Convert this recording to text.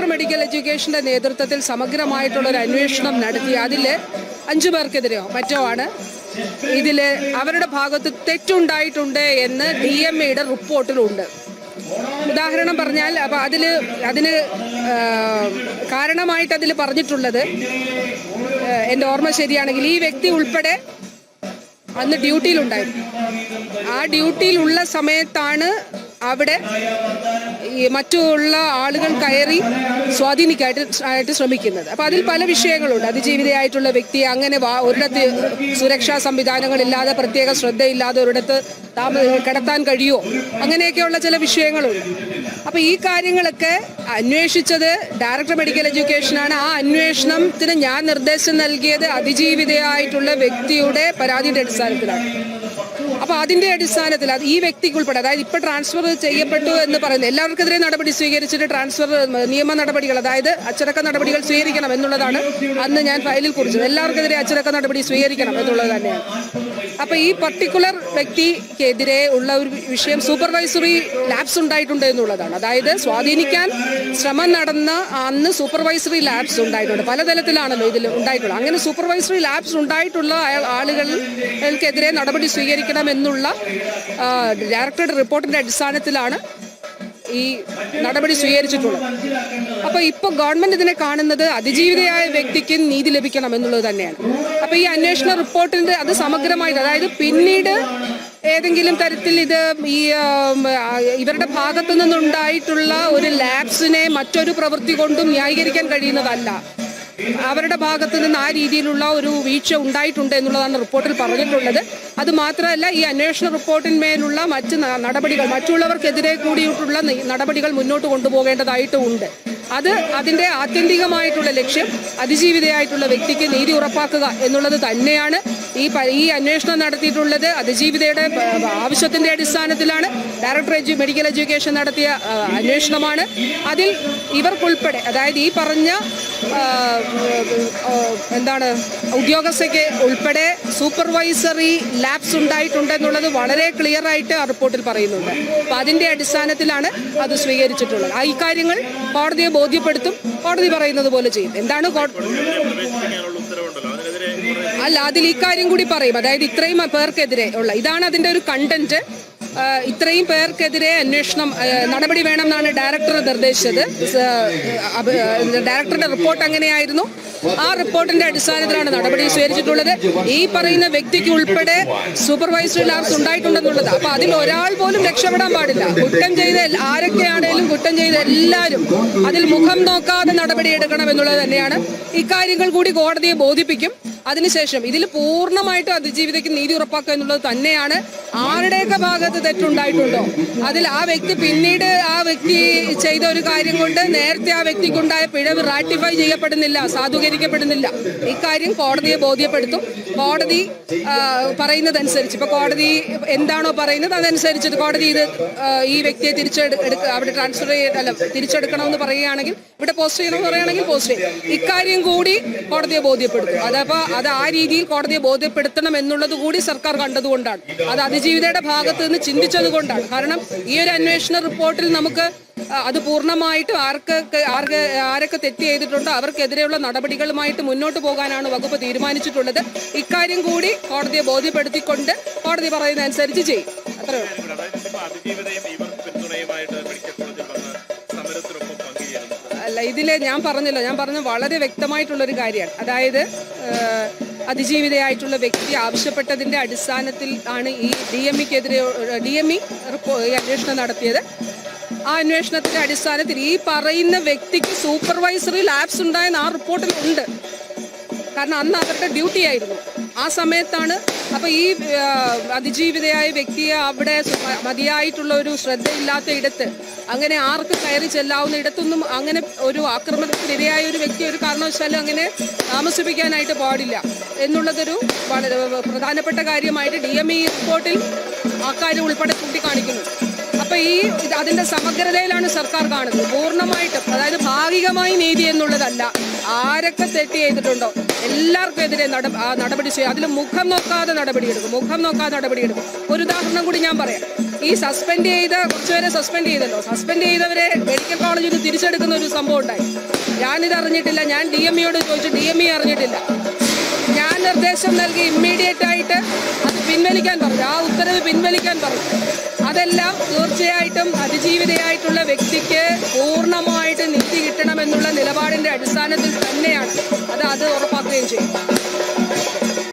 Director medical എഡ്യൂക്കേഷന്റെ നേതൃത്വത്തിൽ സമഗ്രമായിട്ടുള്ള ഒരു അന്വേഷണം നടത്തി. അതിൽ അഞ്ചു പേർക്കെതിരെയോ മറ്റോ ആണ് ഇതിൽ അവരുടെ ഭാഗത്ത് തെറ്റുണ്ടായിട്ടുണ്ട് എന്ന് ഡി എം എയുടെ റിപ്പോർട്ടിലുണ്ട്. ഉദാഹരണം പറഞ്ഞാൽ അപ്പോൾ അതിൽ അതിന് കാരണമായിട്ട് അതിൽ പറഞ്ഞിട്ടുള്ളത് എന്റെ ഓർമ്മ ശരിയാണെങ്കിൽ ഈ വ്യക്തി ഉൾപ്പെടെ അന്ന് ഡ്യൂട്ടിയിലുണ്ടായിരുന്നു. ആ ഡ്യൂട്ടിയിലുള്ള സമയത്താണ് അവിടെ മറ്റുള്ള ആളുകൾ കയറി സ്വാധീനിക്കായിട്ട് ആയിട്ട് ശ്രമിക്കുന്നത്. അപ്പോൾ അതിൽ പല വിഷയങ്ങളുണ്ട്. അതിജീവിതയായിട്ടുള്ള വ്യക്തി അങ്ങനെ ഒരിടത്ത് സുരക്ഷാ സംവിധാനങ്ങളില്ലാതെ പ്രത്യേക ശ്രദ്ധയില്ലാതെ ഒരിടത്ത് താമ കിടത്താൻ കഴിയുമോ? അങ്ങനെയൊക്കെയുള്ള ചില വിഷയങ്ങളുണ്ട്. അപ്പോൾ ഈ കാര്യങ്ങളൊക്കെ അന്വേഷിച്ചത് ഡയറക്ടർ മെഡിക്കൽ എഡ്യൂക്കേഷനാണ്. ആ അന്വേഷണത്തിന് ഞാൻ നിർദ്ദേശം നൽകിയത് അതിജീവിതയായിട്ടുള്ള വ്യക്തിയുടെ പരാതിയുടെ അടിസ്ഥാനത്തിലാണ്. അപ്പൊ അതിന്റെ അടിസ്ഥാനത്തിൽ അത് ഈ വ്യക്തിക്ക് ഉൾപ്പെടെ അതായത് ഇപ്പൊ ട്രാൻസ്ഫർ ചെയ്യപ്പെട്ടു എന്ന് പറയുന്നത് എല്ലാവർക്കെതിരെ നടപടി സ്വീകരിച്ചിട്ട് ട്രാൻസ്ഫർ നിയമ നടപടികൾ അതായത് അച്ചടക്ക നടപടികൾ സ്വീകരിക്കണം എന്നുള്ളതാണ് അന്ന് ഞാൻ ഫയലിൽ കുറിച്ചത്. എല്ലാവർക്കെതിരെ അച്ചടക്ക നടപടി സ്വീകരിക്കണം എന്നുള്ളത് തന്നെയാണ്. അപ്പൊ ഈ പർട്ടിക്കുലർ വ്യക്തിക്കെതിരെ ഉള്ള ഒരു വിഷയം സൂപ്പർവൈസറി ലാബ്സ് ഉണ്ടായിട്ടുണ്ട് എന്നുള്ളതാണ്. അതായത് സ്വാധീനിക്കാൻ ശ്രമം നടന്ന അന്ന് സൂപ്പർവൈസറി ലാബ്സ് ഉണ്ടായിട്ടുണ്ട്. പലതരത്തിലാണല്ലോ ഇതിൽ ഉണ്ടായിട്ടുള്ളത്. അങ്ങനെ സൂപ്പർവൈസറി ലാബ്സ് ഉണ്ടായിട്ടുള്ള ആളുകൾക്കെതിരെ നടപടി സ്വീകരിക്കണം എന്നുള്ള ആ, ഡയറക്ടറുടെ റിപ്പോർട്ടിന്റെ അടിസ്ഥാനത്തിലാണ് ഈ നടപടി സ്വീകരിച്ചിട്ടുള്ളത് അപ്പോൾ ഇപ്പോൾ ഗവൺമെന്റ് ഇതിനെ കാണുന്നത് അതിജീവിതയായ വ്യക്തിക്ക് നീതി ലഭിക്കണം എന്നുള്ളത് തന്നെയാണ്. അപ്പോൾ ഈ അന്വേഷണ റിപ്പോർട്ടിന്റെ അത് സമഗ്രമായിട്ട് അതായത് പിന്നീട് ഏതെങ്കിലും തരത്തിൽ ഇത് ഈ ഇവരുടെ ഭാഗത്തു നിന്നുണ്ടായിട്ടുള്ള ഒരു ലാബ്സിനെ മറ്റൊരു പ്രവൃത്തി കൊണ്ടും ന്യായീകരിക്കാൻ കഴിയുന്നതല്ല. അവരുടെ ഭാഗത്ത് നിന്ന് ആ രീതിയിലുള്ള ഒരു വീഴ്ച ഉണ്ടായിട്ടുണ്ട് എന്നുള്ളതാണ് റിപ്പോർട്ടിൽ പറഞ്ഞിട്ടുള്ളത്. അത് മാത്രമല്ല ഈ അന്വേഷണ റിപ്പോർട്ടിന്മേലുള്ള മറ്റ് നടപടികൾ മറ്റുള്ളവർക്കെതിരെ കൂടിയിട്ടുള്ള നടപടികൾ മുന്നോട്ട് കൊണ്ടുപോകേണ്ടതായിട്ടുണ്ട് അത് അതിന്റെ ആത്യന്തികമായിട്ടുള്ള ലക്ഷ്യം അതിജീവിതയായിട്ടുള്ള വ്യക്തിക്ക് നീതി ഉറപ്പാക്കുക എന്നുള്ളത് തന്നെയാണ്. ഈ ഈ അന്വേഷണം നടത്തിയിട്ടുള്ളത് അതിജീവിതയുടെ ആവശ്യത്തിന്റെ അടിസ്ഥാനത്തിലാണ്. ഡയറക്ടർ എജ്യു മെഡിക്കൽ എഡ്യൂക്കേഷൻ നടത്തിയ അന്വേഷണമാണ്. അതിൽ ഇവർക്കുൾപ്പെടെ അതായത് ഈ പറഞ്ഞ എന്താണ് ഉദ്യോഗസ്ഥയ്ക്ക് ഉൾപ്പെടെ സൂപ്പർവൈസറി ലാബ്സ് ഉണ്ടായിട്ടുണ്ട് എന്നുള്ളത് വളരെ ക്ലിയർ ആയിട്ട് ആ റിപ്പോർട്ടിൽ പറയുന്നുണ്ട്. അപ്പം അതിന്റെ അടിസ്ഥാനത്തിലാണ് അത് സ്വീകരിച്ചിട്ടുള്ളത്. ആ ഇക്കാര്യങ്ങൾ കോടതിയെ ബോധ്യപ്പെടുത്തും കോടതി പറയുന്നത് പോലെ ചെയ്യും. എന്താണ് കോ- അല്ല അതിൽ ഇക്കാര്യം കൂടി പറയും. അതായത് ഇത്രയും പേർക്കെതിരെ ഉള്ള ഇതാണ് അതിന്റെ ഒരു കണ്ടന്റ് ഇത്രയും പേർക്കെതിരെ അന്വേഷണം നടപടി വേണം എന്നാണ് ഡയറക്ടർ നിർദ്ദേശിച്ചത് ഡയറക്ടറുടെ റിപ്പോർട്ട് അങ്ങനെയായിരുന്നു. ആ റിപ്പോർട്ടിന്റെ അടിസ്ഥാനത്തിലാണ് നടപടി സ്വീകരിച്ചിട്ടുള്ളത്. ഈ പറയുന്ന വ്യക്തിക്ക് ഉൾപ്പെടെ സൂപ്പർവൈസറി ലാബ്സ് ഉണ്ടായിട്ടുണ്ടെന്നുള്ളത്. അപ്പൊ അതിൽ ഒരാൾ പോലും രക്ഷപ്പെടാൻ പാടില്ല. കുറ്റം ചെയ്ത ആരൊക്കെയാണേലും കുറ്റം ചെയ്ത എല്ലാവരും അതിൽ മുഖം നോക്കാതെ നടപടി എടുക്കണം എന്നുള്ളത് തന്നെയാണ്. ഇക്കാര്യങ്ങൾ കൂടി കോടതിയെ ബോധിപ്പിക്കും. അതിനുശേഷം ഇതിൽ പൂർണമായിട്ടും അതിജീവിതയ്ക്ക് നീതി ഉറപ്പാക്കുക എന്നുള്ളത് തന്നെയാണ്. ആരുടെയൊക്കെ ഭാഗത്ത് തെറ്റുണ്ടായിട്ടുണ്ടോ? അതിൽ ആ വ്യക്തി പിന്നീട് ആ വ്യക്തി ചെയ്ത ഒരു കാര്യം കൊണ്ട് നേരത്തെ ആ വ്യക്തിക്കുണ്ടായ പിഴവ് റാറ്റിഫൈ ചെയ്യപ്പെടുന്നില്ല സാധൂകരിക്കപ്പെടുന്നില്ല. ഇക്കാര്യം കോടതിയെ ബോധ്യപ്പെടുത്തും. കോടതി പറയുന്നതനുസരിച്ച്. ഇപ്പൊ കോടതി എന്താണോ പറയുന്നത് അതനുസരിച്ച് കോടതി ഇത് ഈ വ്യക്തിയെ തിരിച്ചെടുക്ക അവിടെ ട്രാൻസ്ഫർ ചെയ്യ അല്ല തിരിച്ചെടുക്കണമെന്ന് പറയുകയാണെങ്കിൽ ഇവിടെ പോസ്റ്റ് ചെയ്യണമെന്ന് പറയുകയാണെങ്കിൽ പോസ്റ്റ് ചെയ്യും. ഇക്കാര്യം കൂടി കോടതിയെ ബോധ്യപ്പെടുത്തും. അതപ്പോ അത് ആ രീതിയിൽ കോടതിയെ ബോധ്യപ്പെടുത്തണം എന്നുള്ളത് കൂടി സർക്കാർ കണ്ടതുകൊണ്ടാണ്. അത് അതിജീവിതയുടെ ഭാഗത്ത് നിന്ന് ചിന്തിച്ചത് കൊണ്ടാണ് കാരണം ഈ ഒരു അന്വേഷണ റിപ്പോർട്ടിൽ നമുക്ക് അത് പൂർണമായിട്ടും ആർക്ക് ആർക്ക് ആരൊക്കെ തെറ്റ് ചെയ്തിട്ടുണ്ടോ അവർക്കെതിരെയുള്ള നടപടികളുമായിട്ട് മുന്നോട്ട് പോകാനാണ് വകുപ്പ് തീരുമാനിച്ചിട്ടുള്ളത്. ഇക്കാര്യം കൂടി കോടതിയെ ബോധ്യപ്പെടുത്തിക്കൊണ്ട് കോടതി പറയുന്നതനുസരിച്ച് ചെയ്യും. അത്രേ അല്ല ഇതിലെ ഞാൻ പറഞ്ഞല്ലോ ഞാൻ പറഞ്ഞ വളരെ വ്യക്തമായിട്ടുള്ളൊരു കാര്യമാണ്. അതായത് അതിജീവിതയായിട്ടുള്ള വ്യക്തി ആവശ്യപ്പെട്ടതിന്റെ അടിസ്ഥാനത്തിൽ ആണ് ഈ ഡി എം ഇക്കെതിരെ ഡി എം ഇ അന്വേഷണം നടത്തിയത്. ആ അന്വേഷണത്തിന്റെ അടിസ്ഥാനത്തിൽ ഈ പറയുന്ന വ്യക്തിക്ക് സൂപ്പർവൈസറി ലാബ്സ് ഉണ്ടായെന്ന് ആ റിപ്പോർട്ടിൽ ഉണ്ട് കാരണം അന്ന് അവരുടെ ഡ്യൂട്ടി ആയിരുന്നു. ആ സമയത്താണ് അപ്പൊ ഈ അതിജീവിതയായ വ്യക്തിയെ അവിടെ മതിയായിട്ടുള്ള ഒരു ശ്രദ്ധയില്ലാത്ത ഇടത്ത് അങ്ങനെ ആർക്ക് കയറി ചെല്ലാവുന്ന ഇടത്തൊന്നും അങ്ങനെ ഒരു ആക്രമണത്തിനിരയായ ഒരു വ്യക്തി ഒരു കാരണവശാലും അങ്ങനെ താമസിപ്പിക്കാനായിട്ട് പാടില്ല എന്നുള്ളതൊരു വളരെ പ്രധാനപ്പെട്ട കാര്യമായിട്ട് ഡി എം ഇ റിപ്പോർട്ടിൽ ആ കാര്യം ഉൾപ്പെടെ ചൂണ്ടിക്കാണിക്കുന്നു. ഈ അതിന്റെ സമഗ്രതയിലാണ് സർക്കാർ കാണുന്നത്. പൂർണമായിട്ടും അതായത് ഭാഗികമായി നീതി എന്നുള്ളതല്ല. ആരൊക്കെ തെറ്റ് ചെയ്തിട്ടുണ്ടോ എല്ലാവർക്കും എതിരെ നട- ആ നടപടി ചെയ്യും. അതിൽ മുഖം നോക്കാതെ നടപടിയെടുക്കും മുഖം നോക്കാതെ നടപടിയെടുക്കും ഒരു ഉദാഹരണം കൂടി ഞാൻ പറയാം. ഈ സസ്പെൻഡ് ചെയ്ത കുറച്ചുപേരെ സസ്പെൻഡ് ചെയ്തല്ലോ സസ്പെൻഡ് ചെയ്തവരെ മെഡിക്കൽ കോളേജിൽ നിന്ന് തിരിച്ചെടുക്കുന്ന ഒരു സംഭവം ഉണ്ടായി. ഞാനിത് അറിഞ്ഞിട്ടില്ല ഞാൻ ഡി എം ഇയോട് ചോദിച്ചു. ഡി എം ഇ അറിഞ്ഞിട്ടില്ല. ഞാൻ നിർദ്ദേശം നൽകി ഇമ്മീഡിയറ്റ് ആയിട്ട് അത് പിൻവലിക്കാൻ പറഞ്ഞു. ആ ഉത്തരവ് പിൻവലിക്കാൻ പറഞ്ഞു. അതെല്ലാം തീർച്ചയായിട്ടും അതിജീവിതയായിട്ടുള്ള വ്യക്തിക്ക് പൂർണമായിട്ട് നീതി കിട്ടണമെന്നുള്ള നിലപാടിന്റെ അടിസ്ഥാനത്തിൽ തന്നെയാണ്. അത് അത് ഉറപ്പാക്കുകയും ചെയ്യും.